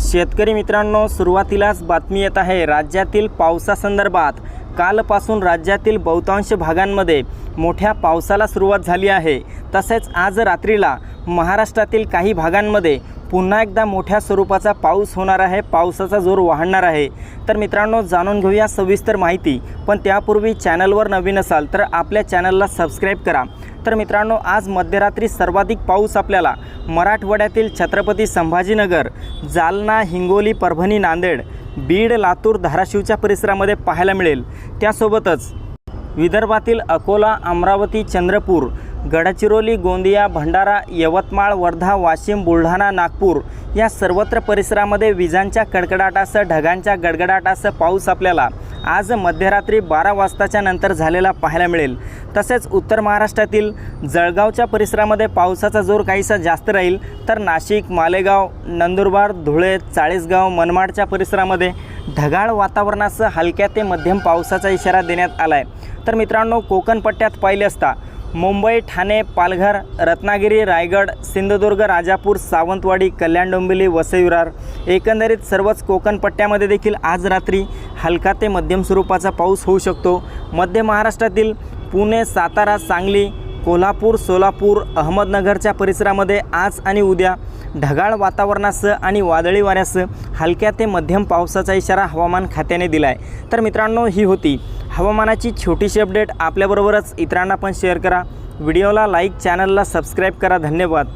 शेतकरी मित्रांनो सुरुवातीलाच बातमी येत आहे राज्यातील पावसासंदर्भात कालपासून राज्यातील बहुतांश भागांमध्ये मोठ्या पावसाला सुरुवात झाली आहे. तसेच आज रात्रीला महाराष्ट्रातील काही भागांमध्ये पुन्हा एकदा मोठ्या स्वरूपाचा पाऊस होणार आहे. पावसाचा जोर वाढणार आहे. तर मित्रांनो जाणून घेऊया सविस्तर माहिती. पण त्यापूर्वी चॅनलवर नवीन असाल तर आपल्या चॅनलला सबस्क्राईब करा. तर मित्रांनो आज मध्यरात्री सर्वाधिक पाऊस आपल्याला मराठवाड्यातील छत्रपती संभाजीनगर जालना हिंगोली परभणी नांदेड बीड लातूर धाराशिवच्या परिसरामध्ये पाहायला मिळेल. त्यासोबतच विदर्भातील अकोला अमरावती चंद्रपूर गडचिरोली गोंदिया भंडारा यवतमाळ वर्धा वाशिम बुलढाणा नागपूर या सर्वत्र परिसरामध्ये विजांच्या कडकडाटासह ढगांच्या गडगडाटासह पाऊस आपल्याला आज मध्यरात्री बारा वाजताच्या नंतर झालेला पाहायला मिळेल. तसेच उत्तर महाराष्ट्रातील जळगावच्या परिसरामध्ये पावसाचा जोर काहीसा जास्त राहील. तर नाशिक मालेगाव नंदुरबार धुळे चाळीसगाव मनमाडच्या परिसरामध्ये ढगाळ वातावरणासह हलक्या ते मध्यम पावसाचा इशारा देण्यात आला आहे तर मित्रांनो कोकण पट्ट्यात पाहिले असता मुंबई ठाणे पालघर रत्नागिरी रायगड सिंधुदुर्ग राजापूर सावंतवाडी कल्याण डोंबिवली वसईविरार एकंदरीत सर्वच कोकण पट्ट्यामध्ये देखील आज रात्री हलका ते मध्यम स्वरूपाचा पाऊस होऊ शकतो. मध्य महाराष्ट्रातील पुणे सातारा सांगली कोल्हापूर सोलापूर अहमदनगरच्या परिसरामध्ये आज आणि उद्या ढगाळ वातावरणासह आणि वादळी वाऱ्यासह हलक्या ते मध्यम पावसाचा इशारा हवामान खात्याने दिला आहे तर मित्रांनो ही होती हवामानाची छोटीशी अपडेट. आपल्याबरोबरच इतरांना पण शेअर करा. व्हिडिओला लाईक चॅनलला सबस्क्राईब करा. धन्यवाद.